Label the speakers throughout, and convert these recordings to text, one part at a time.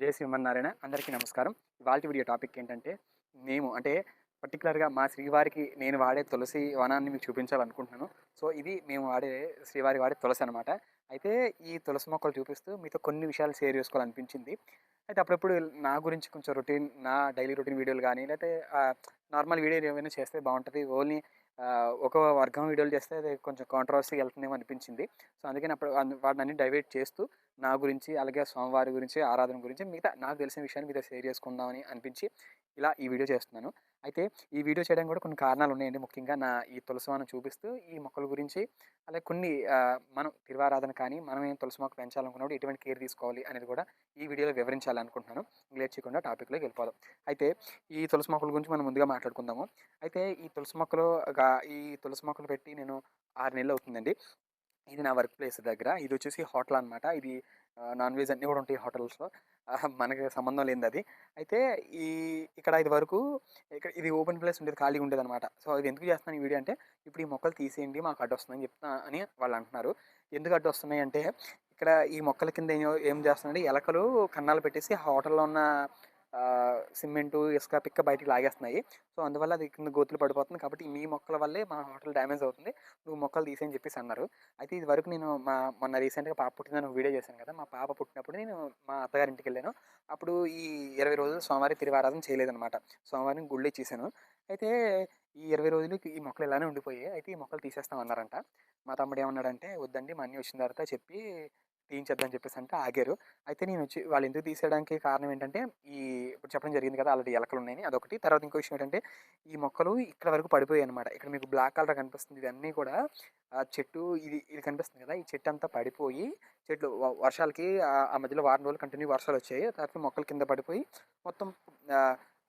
Speaker 1: జయ శ్రీమన్నారాయణ. అందరికీ నమస్కారం. ఇవాళ వీడియో టాపిక్ ఏంటంటే మేము అంటే పర్టికులర్గా మా శ్రీవారికి నేను వాడే తులసి వనాన్ని మీకు చూపించాలనుకుంటున్నాను. సో ఇది మేము వాడే శ్రీవారి వాడే తులసి అనమాట అయితే ఈ తులసి మొక్కలు చూపిస్తూ మీతో కొన్ని విషయాలు షేర్ చేసుకోవాలనిపించింది. అయితే అప్పుడప్పుడు నా గురించి కొంచెం రొటీన్ నా డైలీ రొటీన్ వీడియోలు కానీ లేకపోతే నార్మల్ వీడియోలు ఏమైనా చేస్తే బాగుంటుంది. ఓన్లీ ఒక వర్గం వీడియోలు చేస్తే అది కొంచెం కాంట్రవర్సీగా వెళ్తుందేమో అనిపించింది. సో అందుకని అప్పుడు వాటిని అన్ని డైవర్ట్ చేస్తూ నా గురించి అలాగే స్వామివారి గురించి ఆరాధన గురించి మిగతా నాకు తెలిసిన విషయాన్ని మీతో షేర్ చేసుకుందామని అనిపించి ఇలా ఈ వీడియో చేస్తున్నాను. అయితే ఈ వీడియో చేయడం కూడా కొన్ని కారణాలు ఉన్నాయండి. ముఖ్యంగా నా ఈ తులసివాను చూపిస్తూ ఈ మొక్కల గురించి అలాగే కొన్ని మనం తిరువారాధన కానీ మనం ఏం తులసి మొక్క పెంచాలనుకున్నప్పుడు ఎటువంటి కేర్ తీసుకోవాలి అనేది కూడా ఈ వీడియోలో వివరించాలనుకుంటున్నాను. లేట్ చేయకుండా టాపిక్లోకి వెళ్ళిపోదాం. అయితే ఈ తులసి మొక్కల గురించి మనం ముందుగా మాట్లాడుకుందాము. అయితే ఈ తులసి మొక్కలు గా- ఈ తులసి మొక్కలు పెట్టి నేను ఆరు నెలలు అవుతుందండి. ఇది నా వర్క్ ప్లేస్ దగ్గర. ఇది వచ్చేసి హోటల్ అనమాట ఇది నాన్ వెజ్ అన్నీ కూడా ఉంటాయి హోటల్స్లో. మనకి సంబంధం లేనిది అది. అయితే ఈ ఇక్కడ ఇది వరకు ఇక్కడ ఇది ఓపెన్ ప్లేస్ ఉండేది ఖాళీగా ఉండేది అనమాట సో ఇది ఎందుకు చేస్తున్నాను ఈ వీడియో అంటే ఇప్పుడు ఈ మొక్కలు తీసేయండి మాకు అడ్డు వస్తుందని చెప్తా అని వాళ్ళు అంటున్నారు. ఎందుకు అడ్డు వస్తున్నాయి అంటే ఇక్కడ ఈ మొక్కల కింద ఏం ఏం చేస్తున్నారంటే ఎలకలు కన్నాలు పెట్టేసి ఆ హోటల్లో ఉన్న సిమెంటు ఇసుక పిక్క బయటికి లాగేస్తున్నాయి. సో అందువల్ల అది కింద గోతులు పడిపోతుంది కాబట్టి మీ మొక్కల వల్లే మా హోటల్ డ్యామేజ్ అవుతుంది. నువ్వు మొక్కలు తీసేయని చెప్పేసి అన్నారు. అయితే ఇది వరకు నేను మా మొన్న రీసెంట్గా పాప పుట్టిందని వీడియో చేశాను కదా! మా పాప పుట్టినప్పుడు నేను మా అత్తగారి ఇంటికి వెళ్ళాను. అప్పుడు ఈ ఇరవై రోజులు సోమవారి తిరువారాధన చేయలేదన్నమాట. సోమవారం గుళ్ళు ఇచ్చేసాను. అయితే ఈ ఇరవై రోజులు ఈ మొక్కలు ఇలానే ఉండిపోయాయి. అయితే ఈ మొక్కలు తీసేస్తాం అన్నారంట మా తమ్ముడు ఏమన్నాడంటే వద్దండి మా అన్నీ వచ్చిన తర్వాత చెప్పి తీయించేద్దని చెప్పేసి అంటే ఆగారు. అయితే నేను వచ్చి వాళ్ళు ఎందుకు తీసేయడానికి కారణం ఏంటంటే ఈ ఇప్పుడు చెప్పడం జరిగింది కదా ఆల్రెడీ ఎలకలు ఉన్నాయని. అదొకటి. తర్వాత ఇంకో విషయం ఏంటంటే ఈ మొక్కలు ఇక్కడ వరకు పడిపోయాయి అనమాట ఇక్కడ మీకు బ్లాక్ కలర్ కనిపిస్తుంది. ఇవన్నీ కూడా ఆ చెట్టు ఇది ఇది కనిపిస్తుంది కదా ఈ చెట్టు అంతా పడిపోయి చెట్లు వ- వర్షాలకి ఆ- మధ్యలో వారం రోజులు కంటిన్యూ వర్షాలు వచ్చాయి. తర్వాత మొక్కలు కింద పడిపోయి మొత్తం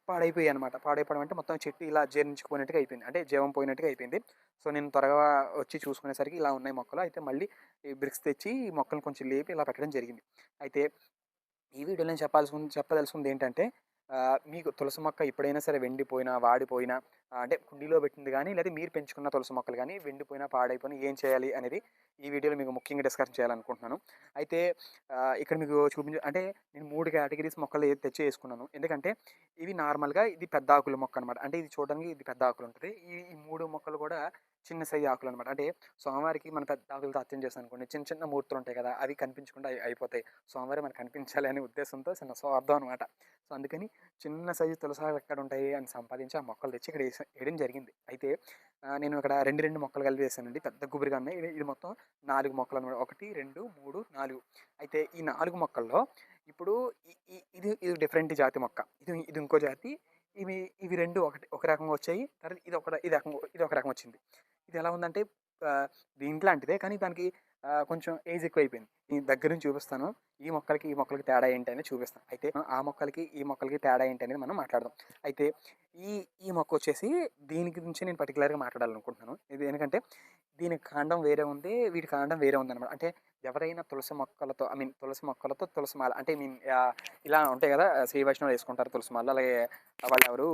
Speaker 1: పాడైపోయాయి అనమాట పాడైపోవడం అంటే మొత్తం చెట్టు ఇలా జీర్ణించుకుపోయినట్టుగా అయిపోయింది. అంటే జీవం పోయినట్టుగా అయిపోయింది. సో నేను త్వరగా వచ్చి చూసుకునేసరికి ఇలా ఉన్నాయి మొక్కలు. అయితే మళ్ళీ బ్రిక్స్ తెచ్చి ఈ మొక్కలు కొంచెం లేపి ఇలా పెట్టడం జరిగింది. అయితే ఈ వీడియోలో నేను చెప్పాల్సి చెప్పదలుచుకుంది ఏంటంటే మీకు తులసి మొక్క ఎప్పుడైనా సరే వెండిపోయినా వాడిపోయినా అంటే కుండీలో పెట్టింది కానీ లేదా మీరు పెంచుకున్న తులసి మొక్కలు కానీ వెండిపోయినా పాడైపోయినా ఏం చేయాలి అనేది ఈ వీడియోలో మీకు ముఖ్యంగా డిస్కస్ చేయాలనుకుంటున్నాను. అయితే ఇక్కడ మీకు చూపించ అంటే నేను మూడు కేటగిరీస్ మొక్కలు తెచ్చి వేసుకున్నాను. ఎందుకంటే ఇవి నార్మల్గా ఇది పెద్ద ఆకుల మొక్క అనమాట అంటే ఇది చూడడానికి ఇది పెద్ద ఆకులు ఉంటుంది. ఈ ఈ మూడు మొక్కలు కూడా చిన్న సై ఆకులు అనమాట అంటే సోమవారికి మన పెద్ద ఆకులతో అత్యం చేస్తాం అనుకోండి చిన్న చిన్న మూర్తులు ఉంటాయి కదా అవి కనిపించకుండా అయిపోతాయి. సోమవారం మనకు కనిపించాలి అనే ఉద్దేశంతో చిన్న స్వార్థం అనమాట. సో అందుకని చిన్న సైజు తులసాలు ఎక్కడ ఉంటాయి అని సంపాదించి ఆ మొక్కలు తెచ్చి ఇక్కడ వేయడం జరిగింది. అయితే నేను ఇక్కడ రెండు రెండు మొక్కలు కలిపి వేసానండి పెద్ద గుబురుగా ఉన్నాయి. ఇది మొత్తం నాలుగు మొక్కలు అనమాట ఒకటి రెండు మూడు నాలుగు. అయితే ఈ నాలుగు మొక్కల్లో ఇప్పుడు ఈ- ఇది ఇది డిఫరెంట్ జాతి మొక్క. ఇది ఇది ఇంకో జాతి. ఇవి ఇవి రెండు ఒకటి ఒక రకంగా వచ్చాయి. తర్వాత ఇది ఒక ఇది రకంగా ఇది ఒక రకం వచ్చింది. ఇది ఎలా ఉందంటే దీంట్లాంటిదే కానీ దానికి కొంచెం ఏజ్ ఎక్కువ అయిపోయింది నేను దగ్గర నుంచి చూపిస్తాను. ఈ మొక్కలకి ఈ మొక్కలకి తేడా ఏంటి అనేది చూపిస్తాను. అయితే ఆ మొక్కలకి ఈ మొక్కలకి తేడా ఏంటి అనేది మనం మాట్లాడదాం. అయితే ఈ ఈ మొక్క వచ్చేసి దీని గురించి నేను పర్టికులర్గా మాట్లాడాలనుకుంటున్నాను. ఇది ఎందుకంటే దీని కాండం వేరే ఉంది వీటి కాండం వేరే ఉంది అనమాట అంటే ఎవరైనా తులసి మొక్కలతో ఐ మీన్ తులసి మొక్కలతో తులసి మాల అంటే మీన్ ఇలా ఉంటాయి కదా శ్రీ వైష్ణవులు వేసుకుంటారు తులసి మాల అలాగే వాళ్ళు ఎవరు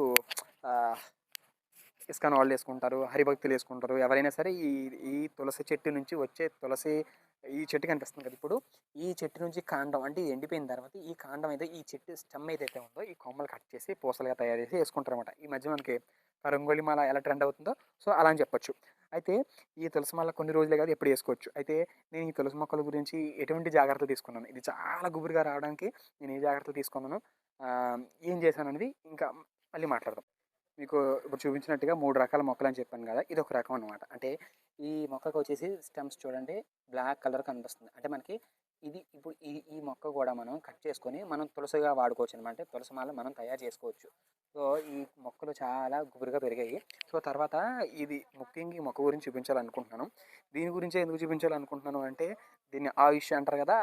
Speaker 1: ఇస్కాన్ వాళ్ళు వేసుకుంటారు హరిభక్తులు వేసుకుంటారు ఎవరైనా సరే ఈ ఈ తులసి చెట్టు నుంచి వచ్చే తులసి ఈ చెట్టు కనిపిస్తుంది కదా ఇప్పుడు ఈ చెట్టు నుంచి కాండం అంటే ఎండిపోయిన తర్వాత ఈ కాండం అయితే ఈ చెట్టు స్టమ్ ఏదైతే ఉందో ఈ కొమ్మలు కట్ చేసి పూసలుగా తయారు చేసి వేసుకుంటారు అనమాట ఈ మధ్య మనకి రంగోలి మాల ఎలా ట్రెండ్ అవుతుందో సో అలా అని చెప్పొచ్చు. అయితే ఈ తులసి మాల కొన్ని రోజులే కాదు ఎప్పుడు వేసుకోవచ్చు. అయితే నేను ఈ తులసి మొక్కల గురించి ఎటువంటి జాగ్రత్తలు తీసుకున్నాను. ఇది చాలా గుబురుగా రావడానికి నేను ఏ జాగ్రత్తలు తీసుకున్నాను. ఏం చేశాను అనేది ఇంకా మళ్ళీ మాట్లాడదాం. మీకు ఇప్పుడు చూపించినట్టుగా మూడు రకాల మొక్కలు అని చెప్పాను కదా ఇది ఒక రకం అనమాట అంటే ఈ మొక్కకు వచ్చేసి స్టెమ్స్ చూడండి బ్లాక్ కలర్ కనిపిస్తుంది. అంటే మనకి ఇది ఇప్పుడు ఈ ఈ మొక్క కూడా మనం కట్ చేసుకొని మనం తులసిగా వాడుకోవచ్చు అనమాట తులసి మాల మనం తయారు చేసుకోవచ్చు. సో ఈ మొక్కలు చాలా గుబురుగా పెరిగాయి. సో తర్వాత ఇది ముఖ్యంగా ఈ మొక్క గురించి చూపించాలనుకుంటున్నాను. దీని గురించి ఎందుకు చూపించాలనుకుంటున్నాను అంటే దీన్ని ఆయుష్ అంటారు కదా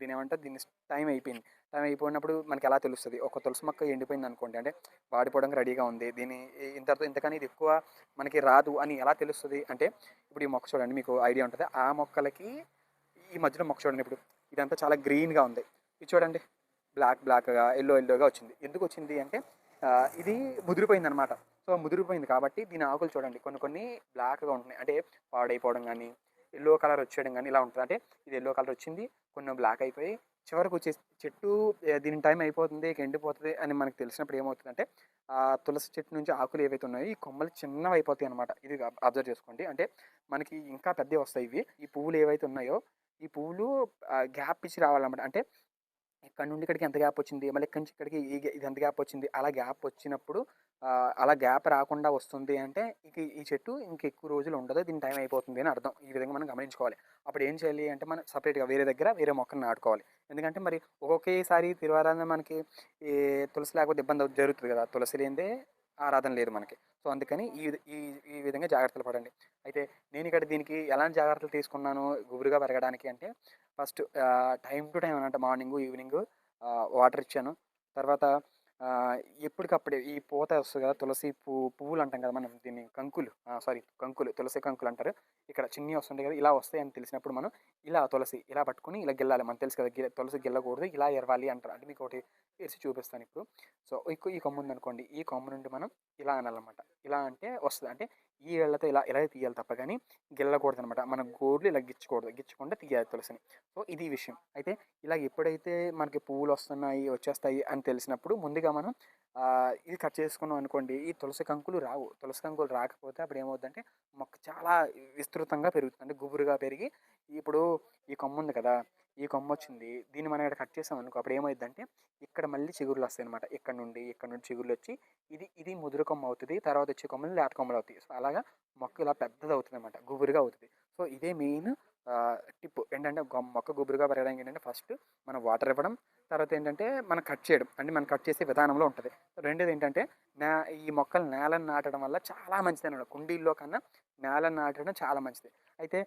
Speaker 1: దీని ఏమంటారు? దీన్ని టైం అయిపోయింది. టైం అయిపోయినప్పుడు మనకి ఎలా తెలుస్తుంది? ఒక తులసి మొక్క ఎండిపోయింది అనుకోండి అంటే వాడిపోవడానికి రెడీగా ఉంది. దీని ఇంతతో ఇంతకని ఇది ఎక్కువ మనకి రాదు అని ఎలా తెలుస్తుంది? అంటే ఇప్పుడు ఈ మొక్క చూడండి మీకు ఐడియా ఉంటుంది. ఆ మొక్కలకి ఈ మధ్యలో మొక్క చూడండి ఇప్పుడు. ఇదంతా చాలా గ్రీన్గా ఉంది. ఇది చూడండి బ్లాక్ బ్లాక్గా ఎల్లో ఎల్లోగా వచ్చింది. ఎందుకు వచ్చింది అంటే ఇది ముదిరిపోయింది అనమాట సో ముదిరిపోయింది కాబట్టి దీని ఆకులు చూడండి కొన్ని కొన్ని బ్లాక్గా ఉంటున్నాయి. అంటే పాడైపోవడం కానీ ఎల్లో కలర్ వచ్చేయడం కానీ ఇలా ఉంటుంది. అంటే ఇది ఎల్లో కలర్ వచ్చింది కొన్ని బ్లాక్ అయిపోయి చివరకు వచ్చే చెట్టు దీని టైం అయిపోతుంది ఎండిపోతుంది అని మనకు తెలిసినప్పుడు ఏమవుతుందంటే ఆ తులసి చెట్టు నుంచి ఆకులు ఏవైతే ఉన్నాయో ఈ కొమ్మలు చిన్నవి అయిపోతాయి అనమాట ఇది అబ్జర్వ్ చేసుకోండి. అంటే మనకి ఇంకా పెద్దవి వస్తాయి ఇవి. ఈ పువ్వులు ఏవైతే ఉన్నాయో ఈ పువ్వులు గ్యాప్ ఇచ్చి రావాలన్నమాట. అంటే ఇక్కడ నుండి ఇక్కడికి ఎంత గ్యాప్ వచ్చింది? మళ్ళీ ఇక్కడి నుంచి ఇక్కడికి ఈ ఇది ఎంత గ్యాప్ వచ్చింది? అలా గ్యాప్ వచ్చినప్పుడు అలా గ్యాప్ రాకుండా వస్తుంది అంటే ఇక ఈ చెట్టు ఇంక ఎక్కువ రోజులు ఉండదు. దీని టైం అయిపోతుంది అని అర్థం. ఈ విధంగా మనం గమనించుకోవాలి. అప్పుడు ఏం చేయాలి అంటే మనం సపరేట్గా వేరే దగ్గర వేరే మొక్కను నాటుకోవాలి. ఎందుకంటే మరి ఒక్కొక్కసారి తిరువారాధన మనకి ఈ తులసి లేకపోతే ఇబ్బంది జరుగుతుంది కదా. తులసి లేనిదే ఆరాధన లేదు మనకి. సో అందుకని ఈ విధ- ఈ ఈ విధంగా జాగ్రత్తలు పడండి. అయితే నేను ఇక్కడ దీనికి ఎలాంటి జాగ్రత్తలు తీసుకున్నాను గుబురుగా పెరగడానికి అంటే ఫస్ట్ టైం టు టైం అన్నమాట మార్నింగ్ ఈవినింగ్ వాటర్ ఇచ్చాను. తర్వాత ఎప్పటికప్పుడే ఈ పూత వస్తుంది కదా తులసి పువ్వు పువ్వులు అంటాం కదా మనం దీన్ని కంకులు. సారీ కంకులు తులసి కంకులు అంటారు. ఇక్కడ చిన్ని వస్తుంటాయి కదా ఇలా వస్తాయి అని తెలిసినప్పుడు మనం ఇలా తులసి ఇలా పట్టుకుని ఇలా గిల్లాలి. మనం తెలుసు కదా తులసి గిల్లకూడదు ఇలా ఎరవాలి అంటారు. అంటే మీకు ఒకటి వేసి చూపిస్తాను ఇప్పుడు. సో ఈ కొమ్ము ఉంది అనుకోండి ఈ కొమ్ము నుండి మనం ఇలా అనాలన్నమాట. ఇలా అంటే వస్తుంది. అంటే ఈ వేళ్ళతో ఇలా ఇలా తీయాలి తప్ప కానీ గిల్లకూడదు అనమాట మన గోర్లు ఇలా గిచ్చకూడదు గిచ్చకుండా తీయాలి తులసిని. సో ఇది విషయం. అయితే ఇలా ఎప్పుడైతే మనకి పువ్వులు వస్తున్నాయి వచ్చేస్తాయి అని తెలిసినప్పుడు ముందుగా మనం ఇది కట్ చేసుకున్నాం అనుకోండి ఈ తులసి కంకులు రావు. తులసి కంకులు రాకపోతే అప్పుడు ఏమవుతుందంటే మొక్క చాలా విస్తృతంగా పెరుగుతుంది. అంటే గుబురుగా పెరిగి ఇప్పుడు ఈ కొమ్మ ఉంది కదా ఈ కొమ్మ వచ్చింది దీన్ని మనం ఇక్కడ కట్ చేసాం అనుకో అప్పుడు ఏమైందంటే ఇక్కడ మళ్ళీ చిగురులు వస్తాయి అనమాట ఇక్కడ నుండి ఇక్కడ నుండి చిగురులు వచ్చి ఇది ఇది ముదురు కొమ్మ అవుతుంది తర్వాత వచ్చే కొమ్మలు లేత కొమ్మలు అవుతాయి. సో అలాగా మొక్క ఇలా పెద్దది అవుతుంది అనమాట గుబురుగా అవుతుంది. సో ఇదే మెయిన్ టిప్ ఏంటంటే మొక్క గుబురుగా పెరగడానికి ఏంటంటే ఫస్ట్ మనం వాటర్ ఇవ్వడం తర్వాత ఏంటంటే మనం కట్ చేయడం అంటే మనం కట్ చేసే విధానంలో ఉంటుంది. రెండోది ఏంటంటే నా ఈ మొక్కలు నేలను నాటడం వల్ల చాలా మంచిది అనమాట కుండీల్లో కన్నా నేలను నాటడం చాలా మంచిది. అయితే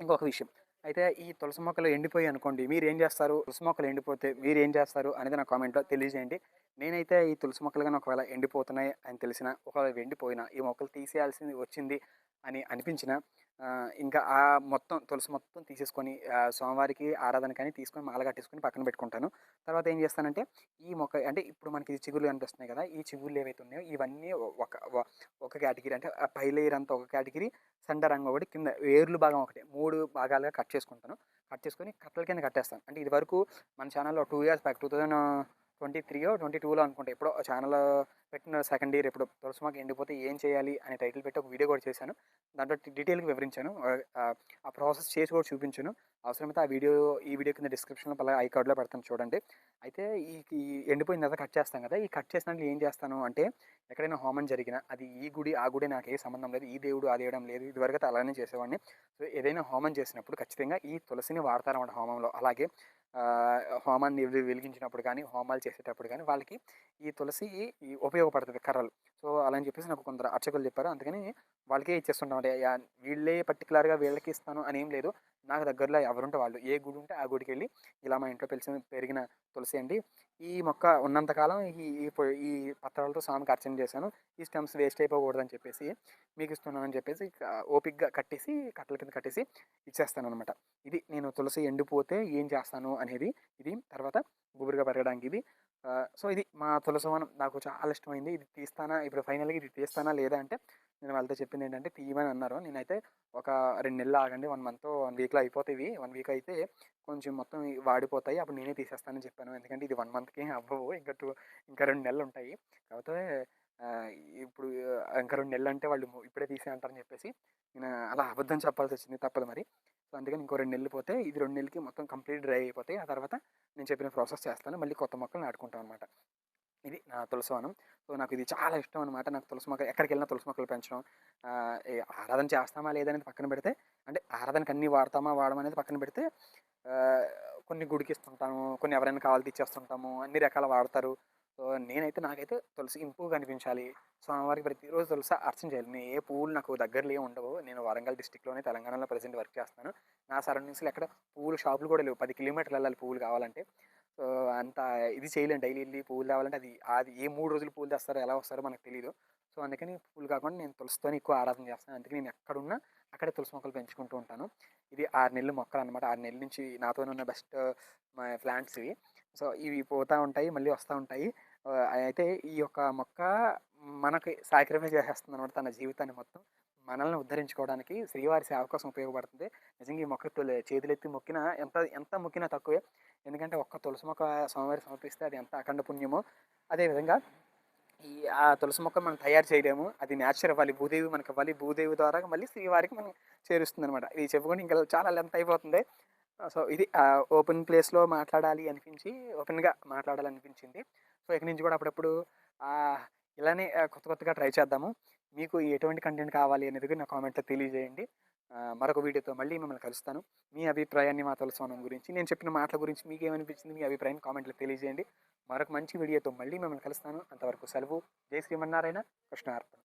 Speaker 1: ఇంకొక విషయం అయితే ఈ తులసి మొక్కలు ఎండిపోయి అనుకోండి మీరు ఏం చేస్తారు? తులసి మొక్కలు ఎండిపోతే మీరు ఏం చేస్తారు? అనేది నా కామెంట్లో తెలియజేయండి. నేనైతే ఈ తులసి మొక్కలు కానీ ఒకవేళ ఎండిపోతున్నాయి అని తెలిసిన ఒకవేళ ఎండిపోయినా ఈ మొక్కలు తీసేయాల్సింది వచ్చింది అని అనిపించిన ఇంకా ఆ మొత్తం తులసి మొత్తం తీసేసుకొని సోమవారికి స్వామివారికి ఆరాధన కానీ తీసుకొని మాల కట్టేసుకొని పక్కన పెట్టుకుంటాను. తర్వాత ఏం చేస్తానంటే ఈ మొక్క అంటే ఇప్పుడు మనకి చిగుళ్ళు కనిపిస్తున్నాయి కదా ఈ చిగుళ్ళు ఏవైతే ఉన్నాయో ఇవన్నీ ఒక ఒక- కేటగిరీ అంటే ఆ పై లేయర్ అంతా ఒక కేటగిరీ సండ రంగు ఒకటి కింద వేర్లు భాగం ఒకటి మూడు భాగాలుగా కట్ చేసుకుంటాను. కట్ చేసుకొని కట్టల కింద కట్టేస్తాను. అంటే ఇది వరకు మన ఛానల్లో two years back two thousand twenty త్రీయో twenty టూలో అనుకుంటే. ఎప్పుడో ఛానల్ పెట్టిన సెకండ్ ఇయర్ ఎప్పుడు. తులసి మాకు ఎండిపోతే ఏం చేయాలి? అనే టైటిల్ పెట్టి ఒక వీడియో కూడా చేశాను. దాంట్లో డీటెయిల్గా వివరించాను. ఆ, ప్రాసెస్ చేసి కూడా చూపించాను. అవసరమైతే ఆ వీడియో ఈ వీడియో కింద డిస్క్రిప్షన్లో పలా ఐ కార్డ్లో పెడతాను చూడండి. అయితే ఈ ఎండిపోయిన తర్వాత కట్ చేస్తాం కదా. ఈ కట్ చేసినట్లు ఏం చేస్తాను అంటే ఎక్కడైనా హోమం జరిగినా అది ఈ గుడి ఆ గుడి నాకు ఏ సంబంధం లేదు. ఈ దేవుడు ఆ దేవుడం లేదు. ఇదివరకు అలానే చేసేవాడిని. సో ఏదైనా హోమం చేసినప్పుడు ఖచ్చితంగా ఈ తులసిని వాడతారన్నమాట హోమంలో. అలాగే హోమాన్ని వెలిగించినప్పుడు కానీ హోమాలు చేసేటప్పుడు కానీ వాళ్ళకి ఈ తులసి ఉపయోగపడుతుంది కర్రలు. సో అలా అని చెప్పేసి నాకు కొందరు అర్చకులు చెప్పారు. అందుకని వాళ్ళకే ఇచ్చేస్తుంటాం. అంటే యా- వీళ్ళే పర్టికులర్గా వీళ్ళకి ఇస్తాను అని ఏం లేదు. నాకు దగ్గరలో ఎవరుంటే వాళ్ళు. ఏ గుడి ఉంటే ఆ గుడికి వెళ్ళి ఇలా మా ఇంట్లో పెలిసిన పెరిగిన తులసి అండి. ఈ మొక్క ఉన్నంతకాలం ఈ ఈ పత్రాలతో స్వామికి అర్చన చేశాను. ఈ స్టెమ్స్ వేస్ట్ అయిపోకూడదని చెప్పేసి మీకు ఇస్తున్నానని చెప్పేసి ఓపిక్గా కట్టేసి కట్టల కింద కట్టేసి ఇచ్చేస్తాను అనమాట ఇది నేను తులసి ఎండిపోతే ఏం చేస్తాను అనేది ఇది. తర్వాత గుబురుగా పెరగడానికి ఇది. సో ఇది మా తులసి వనం నాకు చాలా ఇష్టమైంది. ఇది తీస్తానా? ఇప్పుడు ఫైనల్గా ఇది తీస్తానా లేదా అంటే నేను వాళ్ళతో చెప్పింది ఏంటంటే తీయమని అన్నారు. నేనైతే ఒక రెండు నెలలు ఆగండి వన్ మంత్ వన్ వీక్లో అయిపోతాయి. వన్ వీక్ అయితే కొంచెం మొత్తం వాడిపోతాయి. అప్పుడు నేనే తీసేస్తానని చెప్పాను. ఎందుకంటే ఇది వన్ మంత్కి అవ్వవు. ఇంకా టూ ఇంకా రెండు నెలలు ఉంటాయి. కాకపోతే ఇప్పుడు ఇంకా రెండు నెలలు అంటే వాళ్ళు ఇప్పుడే తీసే అంటారని చెప్పేసి నేను అలా అబద్ధం చెప్పాల్సి వచ్చింది. తప్పదు మరి. సో అందుకని ఇంకో రెండు నెలలు పోతే ఇది రెండు నెలలకి మొత్తం కంప్లీట్ డ్రై అయిపోతాయి. ఆ తర్వాత నేను చెప్పిన ప్రాసెస్ చేస్తాను. మళ్ళీ కొత్త మొక్కలు నాటుకుంటాం అనమాట ఇది నా తులసి వనం. సో నాకు ఇది చాలా ఇష్టం అనమాట నాకు తులసి మొక్కలు ఎక్కడికి వెళ్ళినా తులసి మొక్కలు పెంచడం. ఆరాధన చేస్తామా లేదనేది పక్కన పెడితే అంటే ఆరాధనకి అన్నీ వాడతామా వాడమనేది పక్కన పెడితే కొన్ని గుడికి ఇస్తుంటాము కొన్ని ఎవరైనా కావాలి తెచ్చేస్తుంటాము అన్ని రకాల వాడతారు. సో నేనైతే నాకైతే తులసి ఇంపుగా కనిపించాలి. స్వామివారికి ప్రతిరోజు తులసి అర్చన చేయాలి. నేను ఏ పువ్వులు నాకు దగ్గరలో ఉండవు. నేను వరంగల్ డిస్టిక్లోనే తెలంగాణలో ప్రజెంట్ వర్క్ చేస్తాను నా సరౌండింగ్స్లో ఎక్కడ పువ్వులు షాపులు కూడా లేవు. పది కిలోమీటర్లు వెళ్ళాలి పువ్వులు కావాలంటే. సో అంత ఇది చేయలేం డైలీ వెళ్ళి పువ్వులు తేవాలంటే అది అది ఏ మూడు రోజులు పూలు తెస్తారో ఎలా వస్తారో మనకు తెలియదు సో అందుకని పూలు కాకుండా నేను తులసితోనే ఎక్కువ ఆరాధన చేస్తాను. అందుకని నేను ఎక్కడున్నా అక్కడే తులసి మొక్కలు పెంచుకుంటూ ఉంటాను. ఇది ఆరు నెలలు మొక్కలు అనమాట ఆరు నెలల నుంచి నాతోనే ఉన్న బెస్ట్ మా ప్లాంట్స్ ఇవి. సో ఇవి పోతూ ఉంటాయి మళ్ళీ వస్తూ ఉంటాయి. అయితే ఈ యొక్క మొక్క మనకి సాక్రిఫైస్ చేసేస్తుంది అనమాట తన జీవితాన్ని మొత్తం. మనల్ని ఉద్ధరించుకోవడానికి శ్రీవారి సేవ కోసం ఉపయోగపడుతుంది. నిజంగా ఈ మొక్క తొలి చేతులెత్తి మొక్కిన ఎంత ఎంత మొక్కినా తక్కువే. ఎందుకంటే ఒక్క తులసి మొక్క స్వామివారి సమర్పిస్తే అది ఎంత అఖండ పుణ్యమో అదేవిధంగా ఈ ఆ తులసి మొక్క మనం తయారు చేయలేము. అది నేచర్ ఇవ్వాలి భూదేవి మనకి ఇవ్వాలి భూదేవి ద్వారా మళ్ళీ శ్రీవారికి మనం చేరుస్తుంది అనమాట ఇది చెప్పుకుంటే ఇంకా చాలా లెంత్ అయిపోతుంది. సో ఇది ఓపెన్ ప్లేస్లో మాట్లాడాలి అనిపించి ఓపెన్గా మాట్లాడాలనిపించింది. సో ఇక నుంచి కూడా అప్పుడప్పుడు ఇలానే కొత్త కొత్తగా ట్రై చేద్దాము. మీకు ఎటువంటి కంటెంట్ కావాలి అనేది కూడా నా కామెంట్లో తెలియజేయండి. మరొక వీడియోతో మళ్ళీ మిమ్మల్ని కలుస్తాను. మీ అభిప్రాయాన్ని మా తులసోనం గురించి నేను చెప్పిన మాటల గురించి మీకు ఏమనిపించింది మీ అభిప్రాయాన్ని కామెంట్లో తెలియజేయండి. మరొక మంచి వీడియోతో మళ్ళీ మిమ్మల్ని కలుస్తాను. అంతవరకు సెలవు. జై శ్రీమన్నారాయణ కృష్ణార్పణ.